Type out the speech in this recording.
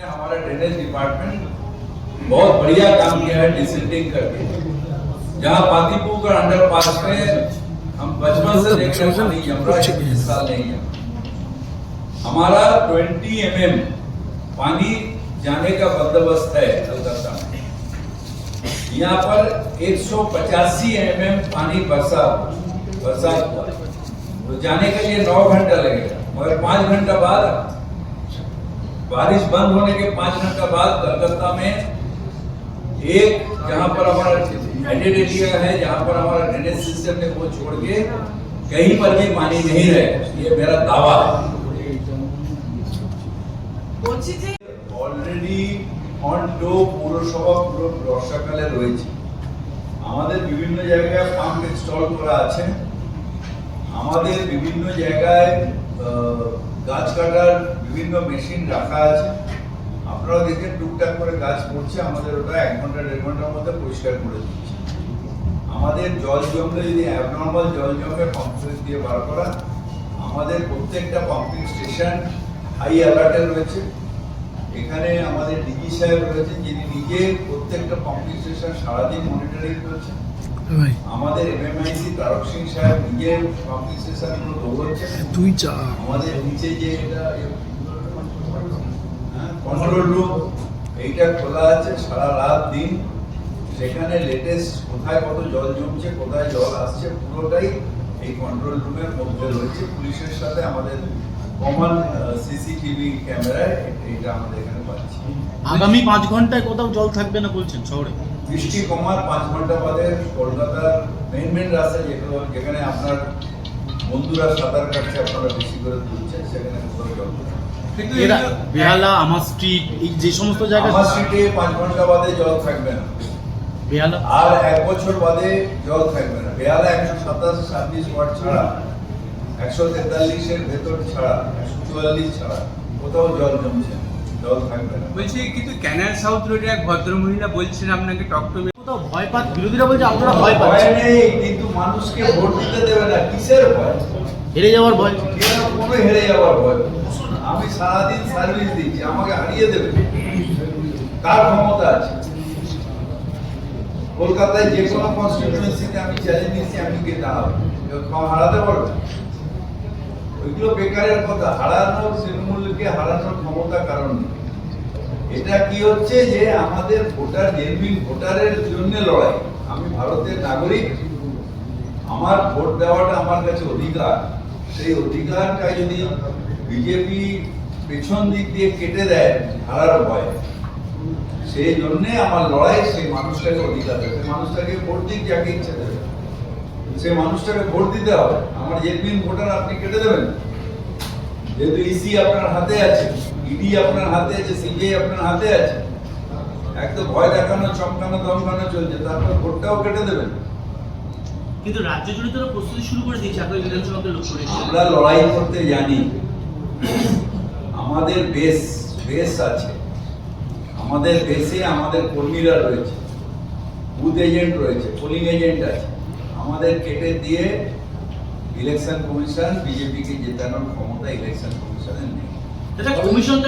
ने हमारा drainage department बहुत बढ़िया काम किया है डिसिल्टिंग करके। जहाँ पातीपुर अंडर पास में हम बचपन से देख रहे हैं पानी जम रहा इस नहीं है। हमारा 20 एम पानी जाने का बंदोबस्त है कलकत्ता में। यहाँ पर 185 एम पानी बरसा बरसात हुआ। तो जाने के लिए नौ घंटा लगेगा, मगर पाँच घंटा बाद बारिश बंद होने के पाँच घंटा बाद कलकत्ता में एक जहाँ पर हमारा एडेड एरिया है जहाँ पर हमारा ड्रेनेज सिस्टम है वो छोड़ के कहीं पर भी पानी नहीं रहे ये मेरा दावा है বলছি যে অলরেডি অন টো পৌরসভা পুরো বর্ষাকালে রয়েছে আমাদের বিভিন্ন জায়গায় পাম্প ইনস্টল করা আছে আমাদের বিভিন্ন জায়গায় আহ, গাছ কাটার বিভিন্ন মেশিন রাখা আছে। আপনারা দেখেন, টুকটাক করে গাছ পড়ছে, আমাদের ওটা এক ঘণ্টা, দেড় ঘণ্টার মধ্যে পরিষ্কার করে দিচ্ছে। আমাদের জল জমলে যদি অ্যাবনর্মাল জল জমে পাম্প দিয়ে বার করা, আমাদের প্রত্যেকটা পাম্পিং স্টেশন হাই অ্যালার্টে রয়েছে। এখানে আমাদের ডিজি সাহেব রয়েছেন যিনি নিজে প্রত্যেকটা পাম্পিং স্টেশন সারাদিন মনিটরিং করছেন। আমাদের এমএমআইসি তারক সিং সাহেব নিজে পাম্পিং স্টেশনগুলো দৌড়চ্ছেন তুই চা আমাদের নিচে যে এটা কন্ট্রোল রুম এইটা খোলা আছে সারা রাত দিন। সেখানে লেটেস্ট কোথায় কত জল জমছে কোথায় জল আসছে পুরোটাই এই কন্ট্রোল রুমের মধ্যে রয়েছে। পুলিশের সাথে আমাদের কমন সিসিটিভি ক্যামেরায় এটা আমাদের এখানে পাচ্ছি। আগামী পাঁচ ঘন্টায় কোথাও জল থাকবে না বলছেন শহরে? বৃষ্টি কমার পাঁচ ঘণ্টা বাদে কলকাতার মেন মেন রাস্তা যেগুলো যেখানে আপনার বন্ধুরা সাঁতার কাটছে আপনারা বেশি করে তুলছেন সেখানে কোথাও জল এরা বেহালা আমার স্ট্রিট এই যে সমস্ত জায়গা আমার সিটে পাঁচ ঘণ্টা বাদে জল থাকবে না। বেহালা? আর এক বছর বাদে জল থাকবে না। বেহালা একশো সাতাশ ছাব্বিশ ওয়াট ছাড়া একশো তেতাল্লিশের ভেতর ছাড়া একশো চুয়াল্লিশ ছাড়া কোথাও জল জমছে না, জল থাকবে না বলছি কিন্তু ক্যানাল সাউথ রোডে এক ভদ্রমহিলা বলছেন আপনাকে টকটকে কোথাও ভয় পান বিরোধীরা বলছে আপনারা ভয় ভয় পাচ্ছেন নেই কিন্তু মানুষকে ভোট দিতে দেবে না। কিসের ভয়? হেরে যাওয়ার ভয়। কোনো হেরে যাওয়ার ভয়? আমি সারাদিন সার্ভিস দিচ্ছি আমাকে হারিয়ে দেবে। কার ক্ষমতা আছে? কলকাতায় যে কোনো কনস্টিটিউয়েন্সিতে আমি চ্যালেঞ্জ দিচ্ছি আমি কে দাঁড়াবো। হারাতে পারবে? ওইগুলো বেকারের কথা। হারানো তৃণমূলকে হারানোর ক্ষমতা কারণ এটা কি হচ্ছে যে আমাদের ভোটার জেনুইন ভোটারের জন্য লড়াই, আমি ভারতের নাগরিক, আমার ভোট দেওয়াটা আমার কাছে অধিকার। সেই অধিকারটা যদি বিজেপি পেছন দিক দিয়ে কেটে দেয়, হারার ভয়। সেই জন্যে আমার লড়াই সেই মানুষটাকে অধিকার দেবে। মানুষটাকে ভোট দিক যাকে ইচ্ছে দেবে। সেই মানুষটাকে ভোট দিতে হবে। আমার জেনুইন ভোটার আপনি কেটে দেবেন। যেহেতু ইসি আপনার হাতে আছে ইডি আপনার হাতে আছে সিবিআই আপনার হাতে আছে এক তো ভয় দেখানো চমকানো ধমকানো চলছে তারপর ভোটটাও কেটে দেবেন। কিন্তু রাজ্য জুড়ে তারা প্রস্তুতি শুরু করে দিয়েছে বিধানসভাকে লক্ষ্য রেখে। আমরা লড়াই করতে জানি। আমাদের বেস বেস আছে। আমাদের বেসে আমাদের কর্মীরা রয়েছে। বুথ এজেন্ট রয়েছে পোলিং এজেন্ট আছে। আমাদের কেটে দিয়ে ইলেকশন কমিশন বিজেপিকে জেতানোর ক্ষমতা ইলেকশন কমিশনের নেই। কমিশন